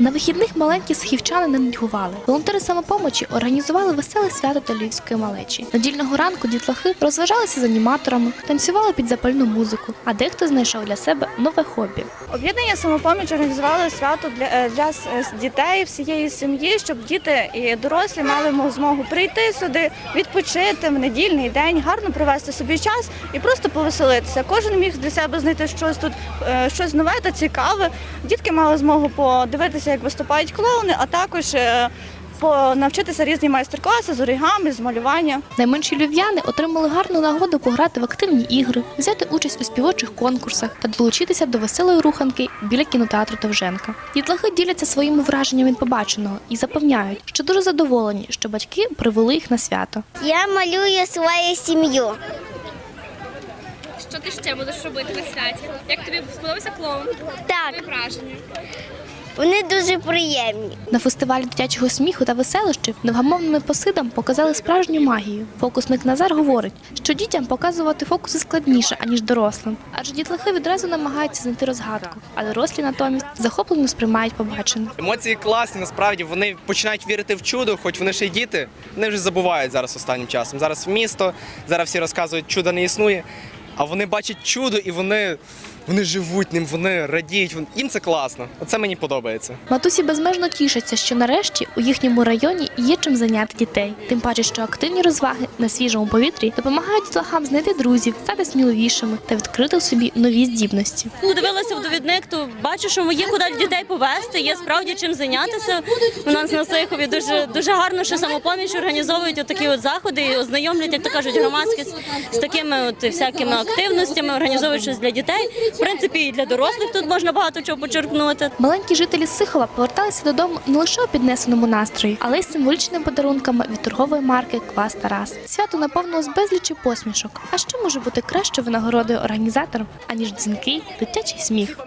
На вихідних маленькі схівчани не нудьгували. Волонтери самопомочі організували веселе свято для львівської малечі. Недільного ранку дітлахи розважалися з аніматорами, танцювали під запальну музику, а дехто знайшов для себе нове хобі. Об'єднання самопоміч організували свято для, е, для е, дітей всієї сім'ї, щоб діти і дорослі мали змогу прийти сюди, відпочити в недільний день, гарно провести собі час і просто повеселитися. Кожен міг для себе знайти щось тут, е, щось нове та цікаве. Дітки мали змогу подивитися, як виступають клоуни, а також е, по- навчитися різні майстер-класи з оригами, з малювання. Найменші львів'яни отримали гарну нагоду пограти в активні ігри, взяти участь у співочих конкурсах та долучитися до веселої руханки біля кінотеатру Довженка. Дітлахи діляться своїми враженнями від побаченого і запевняють, що дуже задоволені, що батьки привели їх на свято. Я малюю свою сім'ю. Що ти ще будеш робити на святі? Як тобі сподобався клоун? Так, Твої враження? вони дуже приємні. На фестивалі дитячого сміху та веселощів невгамовними посидам показали справжню магію. Фокусник Назар говорить, що дітям показувати фокуси складніше аніж дорослим, адже дітлахи відразу намагаються знайти розгадку, а дорослі натомість захоплено сприймають побачене. Емоції класні, насправді вони починають вірити в чудо, хоч вони ще й діти. Вони вже забувають зараз останнім часом. Зараз в місто, зараз всі розказують, чудо не існує. А вони бачать чудо і вони, вони живуть ним, вони радіють. Їм це класно. Оце мені подобається. Матусі безмежно тішаться, що нарешті у їхньому районі є чим зайняти дітей. Тим паче, що активні розваги на свіжому повітрі допомагають дітлахам знайти друзів, стати сміливішими та відкрити у собі нові здібності. Подивилася в довідник, то бачу, що є куди дітей повезти, є справді чим зайнятися. У нас на Сихові дуже дуже гарно, що самопоміч організовують такі от заходи і ознайомлять, як то кажуть, громадськість з такими от всякими активностями, організовують щось для дітей. Принципі, і для дорослих тут можна багато чого почерпнути. Маленькі жителі Сихова поверталися додому не лише у піднесеному настрої, але й символічними подарунками від торгової марки Квас Тарас. Свято наповнилось безлічі посмішок. А що може бути кращою винагородою організаторам, аніж дзвінки, дитячий сміх?